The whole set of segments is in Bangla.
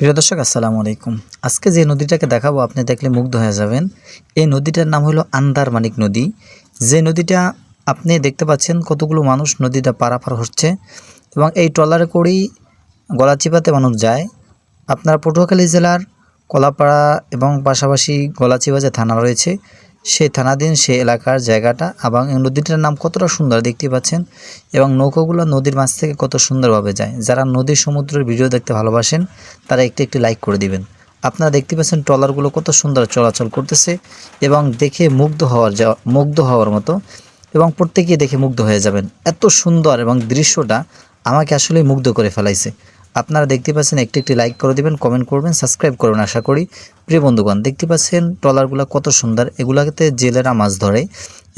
প্রিয় দর্শক, আসসালামু আলাইকুম। আজকে যে নদীটাকে দেখাবো, আপনি দেখলে মুগ্ধ হয়ে যাবেন। এই নদীটার নাম হলো আন্দারমানিক নদী। যে নদীটা আপনি দেখতে পাচ্ছেন, কতগুলো মানুষ নদীটা পারাপার হচ্ছে এবং এই ট্রলারে করেই গলাচিপাতে মানুষ যায়। আপনার পটুয়াখালী জেলার কলাপাড়া এবং পাশাপাশি গলাচিপা যে থানা রয়েছে। সেই থানাধীন সে এলাকার জায়গাটা এবং নদীটার নাম কতটা সুন্দর দেখতে পাচ্ছেন এবং নৌকাগুলো নদীর মাছ থেকে কত সুন্দরভাবে যায়। যারা নদী সমুদ্রের ভিডিও দেখতে ভালোবাসেন, তারা একটি একটি লাইক করে দিবেন। আপনারা দেখতে পাচ্ছেন ট্রলারগুলো কত সুন্দর চলাচল করতেছে এবং দেখে মুগ্ধ হওয়ার যাওয়া মুগ্ধ হওয়ার মতো এবং প্রত্যেকেই দেখে মুগ্ধ হয়ে যাবেন। এত সুন্দর এবং দৃশ্যটা আমাকে আসলে মুগ্ধ করে ফেলাইছে। আপনারা দেখতে পাচ্ছেন একটি একটি লাইক করে দিবেন কমেন্ট করবেন সাবস্ক্রাইব করবেন আশা করি। প্রিয় বন্ধুগণ, দেখতে পাচ্ছেন ট্রলারগুলো কত সুন্দর, এগুলাতে জেলেরা মাছ ধরে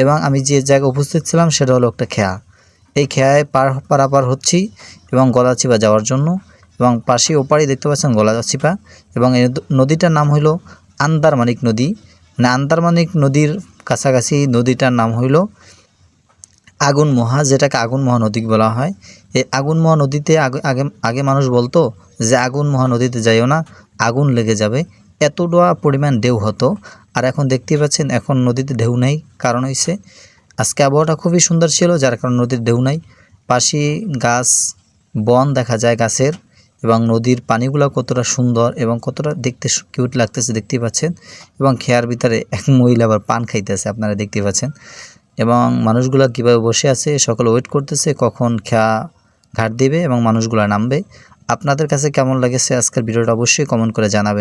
এবং আমি যে জায়গায় উপস্থিত ছিলাম সেটা হলো একটা খেয়া। এই খেয়ায় পার, পারাপার হচ্ছি এবং গলাচিপা যাওয়ার জন্য এবং পাশে ওপারেই দেখতে পাচ্ছেন গলাচিপা এবং এই নদীটার নাম হইল আন্দারমানিক নদী। মানে আন্দারমানিক নদীর কাছাকাছি নদীটার নাম হইল আগুন মহা, যেটাকে আগুন মহা নদী বলা হয়। এই আগুন নদীতে আগে আগে আগে মানুষ বলতো যে আগুন নদীতে যাইও না, আগুন লেগে যাবে। এতটা পরিমাণ ঢেউ হতো, আর এখন দেখতেই পাচ্ছেন এখন নদীতে ঢেউ নেই, কারণ হইছে আজকে আবহাওয়াটা খুবই সুন্দর ছিল, যার কারণে নদীর ঢেউ নাই। পাশে গাছ, বন দেখা যায় গাছের, এবং নদীর পানিগুলো কতটা সুন্দর এবং কতটা দেখতে কিউট লাগতেছে দেখতে পাচ্ছেন, এবং খেয়ার ভিতরে এক মহিলা আবার পান খাইতেছে, আপনারা দেখতে পাচ্ছেন। এবং মানুষগুলো কীভাবে বসে আছে, সকলে ওয়েট করতেছে, কখন খেয়া ঘাট দিবে এবং মানুষগুলো নামবে। আপনাদের কাছে কেমন লেগেছে আজকের ভিডিওটা অবশ্যই কমেন্ট করে জানাবেন।